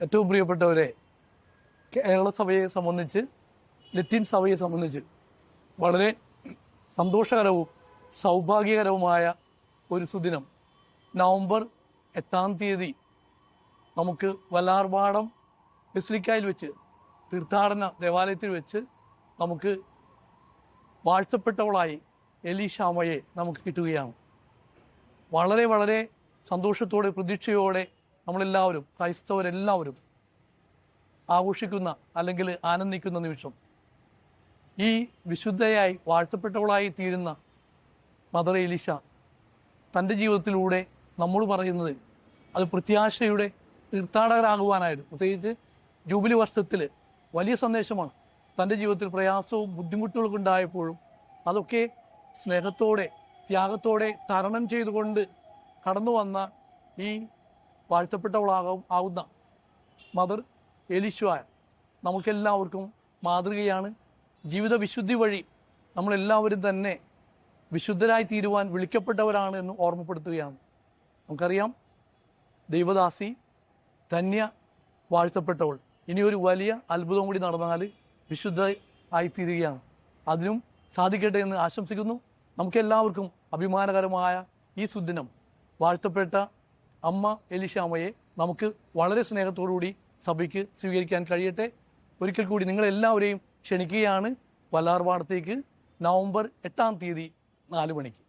ഏറ്റവും പ്രിയപ്പെട്ടവരെ കേരള സഭയെ സംബന്ധിച്ച് ലത്തീൻ സഭയെ സംബന്ധിച്ച് വളരെ സന്തോഷകരവും സൗഭാഗ്യകരവുമായ ഒരു സുദിനം. നവംബർ എട്ടാം തീയതി നമുക്ക് വല്ലാർപാടം ബെസ്ലിക്കായിൽ വെച്ച് തീർത്ഥാടന ദേവാലയത്തിൽ വെച്ച് നമുക്ക് വാഴ്ത്തപ്പെട്ടവളായി എലീഷാമയെ നമുക്ക് കിട്ടുകയാണ്. വളരെ വളരെ സന്തോഷത്തോടെ പ്രതീക്ഷയോടെ നമ്മളെല്ലാവരും ക്രൈസ്തവരെല്ലാവരും ആഘോഷിക്കുന്ന അല്ലെങ്കിൽ ആനന്ദിക്കുന്ന നിമിഷം ഈ വിശുദ്ധയായി വാഴ്ത്തപ്പെട്ടവളായി തീരുന്ന മദർ എലിഷ തന്റെ ജീവിതത്തിലൂടെ നമ്മൾ പറയുന്നത് അത് പ്രത്യാശയുടെ തീർത്ഥാടകരാകുവാനായിരുന്നു. പ്രത്യേകിച്ച് ജൂബിലി വർഷത്തിൽ വലിയ സന്ദേശമാണ്. തന്റെ ജീവിതത്തിൽ പ്രയാസവും ബുദ്ധിമുട്ടുകളൊക്കെ ഉണ്ടായപ്പോഴും അതൊക്കെ സ്നേഹത്തോടെ ത്യാഗത്തോടെ തരണം ചെയ്തുകൊണ്ട് കടന്നു വന്ന ഈ വാഴ്ത്തപ്പെട്ടവളാകും ആവുന്ന മദർ എലിശ്വായ. നമുക്കെല്ലാവർക്കും മാതൃകയാണ്. ജീവിത വിശുദ്ധി വഴി നമ്മളെല്ലാവരും തന്നെ വിശുദ്ധരായി തീരുവാൻ വിളിക്കപ്പെട്ടവരാണ് എന്ന് ഓർമ്മപ്പെടുത്തുകയാണ്. നമുക്കറിയാം ദൈവദാസി ധന്യ വാഴ്ത്തപ്പെട്ടവൾ. ഇനിയൊരു വലിയ അത്ഭുതം കൂടി നടന്നാൽ വിശുദ്ധ ആയിത്തീരുകയാണ്. അതിനും സാധിക്കട്ടെ എന്ന് ആശംസിക്കുന്നു. നമുക്കെല്ലാവർക്കും അഭിമാനകരമായ ഈ സുദിനം വാഴ്ത്തപ്പെട്ട അമ്മ എലിശാമയെ നമുക്ക് വളരെ സ്നേഹത്തോടുകൂടി സഭയ്ക്ക് സ്വീകരിക്കാൻ കഴിയട്ടെ. ഒരിക്കൽ കൂടി നിങ്ങളെല്ലാവരെയും ക്ഷണിക്കുകയാണ്. വല്ലാർപാടത്തേക്ക് നവംബർ എട്ടാം തീയതി നാല് മണിക്ക്.